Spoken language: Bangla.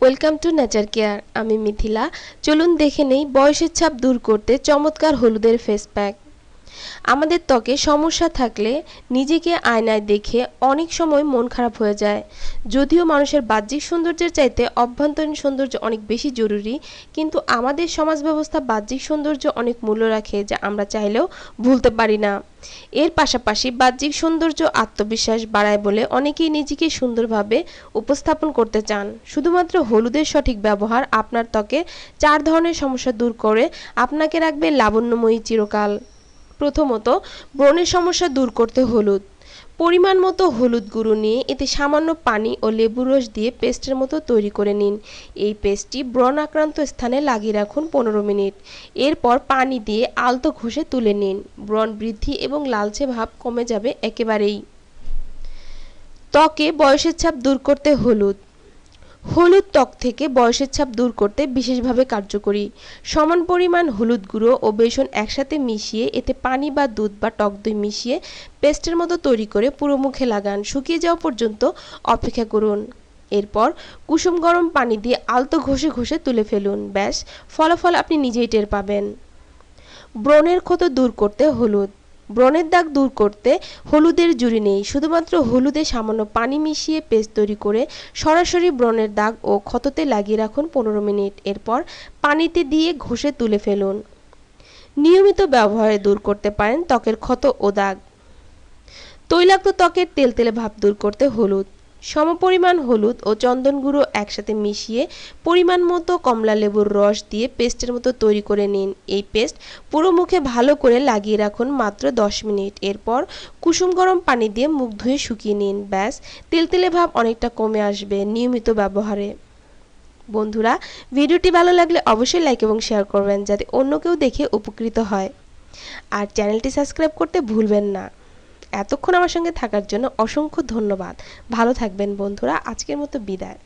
ওয়েলকাম টু নেচার কেয়ার আমি মিথিলা। চলুন দেখে নেই, বয়সের ছাপ দূর করতে চমৎকার হলুদের ফেস প্যাক আমাদের ত্বকে সমস্যা থাকলে নিজেকে আয়নায় দেখে অনেক সময় মন খারাপ হয়ে যায়। যদিও মানুষের বাহ্যিক সৌন্দর্যের চাইতে অভ্যন্তরীণ সৌন্দর্য অনেক বেশি জরুরি, কিন্তু আমাদের সমাজ ব্যবস্থা বাহ্যিক সৌন্দর্য অনেক মূল্য রাখে যা আমরা চাইলেও ভুলতে পারি না। এর পাশাপাশি বাহ্যিক সৌন্দর্য আত্মবিশ্বাস বাড়ায় বলে অনেকেই নিজেকে সুন্দরভাবে উপস্থাপন করতে চান। শুধুমাত্র হলুদের সঠিক ব্যবহার আপনার ত্বকে চার ধরনের সমস্যা দূর করে, আপনাকে রাখবে লাবণ্যময়ী চিরকাল। প্রথমত ব্রণের সমস্যা দূর করতে হলুদ। পরিমাণ মতো হলুদ গুঁড়ো নিয়ে এতে সামান্য পানি ও লেবুর রস দিয়ে পেস্টের মতো তৈরি করে নিন। এই পেস্টটি ব্রণ আক্রান্ত স্থানে লাগিয়ে রাখুন পনেরো মিনিট। এরপর পানি দিয়ে আলতো ঘষে তুলে নিন। ব্রণ বৃদ্ধি এবং লালচে ভাব কমে যাবে একেবারেই। ত্বকে বয়সের ছাপ দূর করতে হলুদ। হলুদ ত্বক থেকে বয়সের ছাপ দূর করতে বিশেষভাবে কার্যকরী। সমান পরিমাণ হলুদ গুঁড়ো ও বেসন একসাথে মিশিয়ে এতে পানি বা দুধ বা টক দই মিশিয়ে পেস্টের মতো তৈরি করে পুরো মুখে লাগান। শুকিয়ে যাওয়া পর্যন্ত অপেক্ষা করুন। এরপর কুসুম গরম পানি দিয়ে আলতো ঘষে ঘষে তুলে ফেলুন। ব্যাস, ফলাফল আপনি নিজেই টের পাবেন। ব্রণের ক্ষত দূর করতে হলুদ। ব্রণের দাগ দূর করতে হলুদের জুড়ি নেই। শুধুমাত্র হলুদে সামান্য পানি মিশিয়ে পেস্ট তৈরি করে সরাসরি ব্রণের দাগ ও ক্ষততে লাগিয়ে রাখুন পনেরো মিনিট। এরপর পানিতে দিয়ে ঘষে তুলে ফেলুন। নিয়মিত ব্যবহারে দূর করতে পারেন ত্বকের ক্ষত ও দাগ। তৈলাক্ত ত্বকের তেলতেলে ভাব দূর করতে হলুদ। সমপরিমাণ হলুদ ও চন্দন গুঁড়ো একসাথে মিশিয়ে পরিমাণ মতো কমলা লেবুর রস দিয়ে পেস্টের মতো তৈরি করে নিন। এই পেস্ট পুরো মুখে ভালো করে লাগিয়ে রাখুন মাত্র 10 মিনিট। এরপর কুসুম গরম পানি দিয়ে মুখ ধুয়ে শুকিয়ে নিন। ব্যাস, তেলতেলে ভাব অনেকটা কমে আসবে নিয়মিত ব্যবহারে। বন্ধুরা, ভিডিওটি ভালো লাগলে অবশ্যই লাইক এবং শেয়ার করবেন যাতে অন্য কেউ দেখে উপকৃত হয়। আর চ্যানেলটি সাবস্ক্রাইব করতে ভুলবেন না। এতক্ষণ আমার সঙ্গে থাকার জন্য অসংখ্য ধন্যবাদ। ভালো থাকবেন বন্ধুরা আজকের মতো বিদায়।